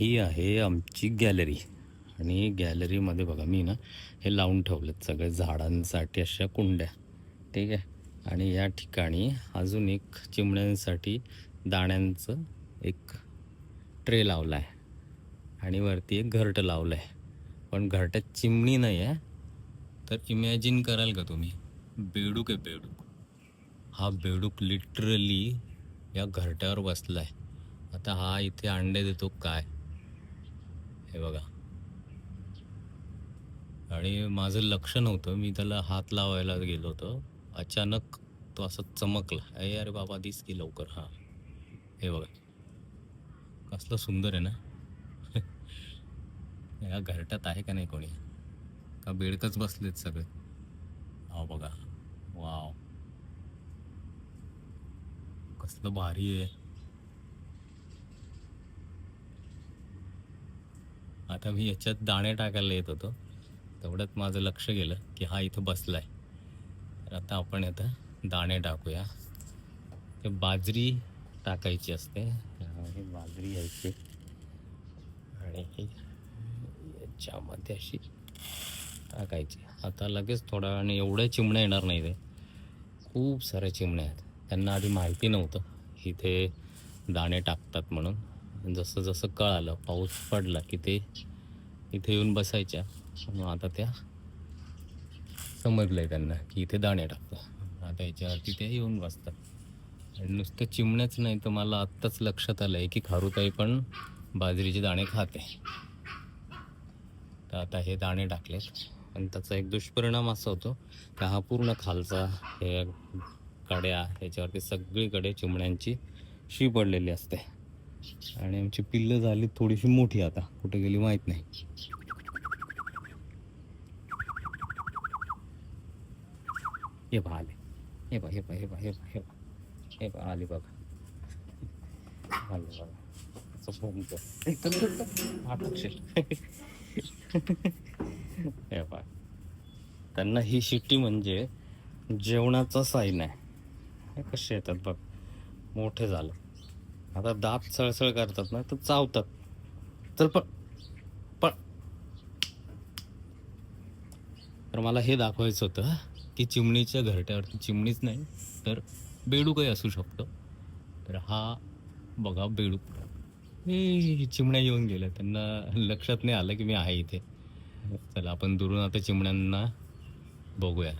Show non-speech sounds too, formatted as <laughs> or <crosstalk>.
ही आहे आमची गॅलरी. आणि गॅलरीमध्ये बघा मी ना हे लावून ठेवलेत सगळे झाडांसाठी अशा कुंड्या. ठीक आहे? आणि या ठिकाणी अजून एक चिमण्यांसाठी दाण्यांचं एक ट्रे लावला आहे आणि वरती एक घरटं लावलं आहे पण घरट्यात चिमणी नाही आहे तर इमॅजिन कराल का तुम्ही? बेडूक आहे बेडूक. हा बेडूक लिटरली या घरट्यावर बसला आहे आता हा इथे अंडे देतो काय? हे बघा. आणि माझं लक्ष नव्हतं. मी त्याला हात लावायला गेलो होतो. अचानक तो असं चमकला. अरे अरे बाबा दिस की लवकर. हां. हे बघा. कसलं सुंदर आहे ना. <laughs> या घरट्यात आहे का नाही कोणी? का बेडकच बसलेत सगळे? हा बघा. वाव. कसलं भारी आहे. आता मी याच्यात दाणे टाकायला येत होतो. तेवढ्यात माझं लक्ष गेलं की हा इथं बसला तर आता आपण आता दाणे टाकूया. ते बाजरी टाकायची असते. ही बाजरी यायची. आणि याच्यामध्ये अशी टाकायची. आता लगेच थोडा आणि एवढ्या चिमण्या येणार नाही ते. खूप साऱ्या चिमण्या आहेत. त्यांना आधी माहिती नव्हतं. इथे दाणे टाकतात म्हणून. जसं जसं कळालं पाऊस पडला की ते इथे येऊन बसायच्या. मग आता त्या समजलंय त्यांना की इथे दाणे टाकतात. आता याच्यावरती ते येऊन बसतात. आणि नुसतं चिमण्याच नाही तर मला आत्ताच लक्षात आलं आहे की खारुताई पण बाजरीचे दाणे खाते. तर आता हे दाणे टाकलेत. पण त्याचा एक दुष्परिणाम असा होतो का हा पूर्ण खालचा हे कड्या ह्याच्यावरती सगळीकडे चिमण्यांची शी पडलेली असते. आणि आमची पिल्लं झाली थोडीशी मोठी आता. कुठे गेली माहीत नाही. हे बघा आले. हे बघा हे बघा हे बघा हे बघा हे बा हे बघा आले बघा. आले बघा. हे बघा त्यांना ही शिट्टी म्हणजे जेवणाचा साईन आहे. कसे येतात बघ. मोठे झालं. आता दात सळसळ करतात ना तर चावतात. चल पण पण. तर मला हे दाखवायचं होतं की चिमणीच्या घरट्यावरती चिमणीच नाही तर बेडूकही असू शकतो. तर हा बघा बेडूक. हे चिमण्या येऊन गेल्या त्यांना लक्षात नाही आलं की मी आहे इथे. चला आपण दुरून आता चिमण्यांना बघूया.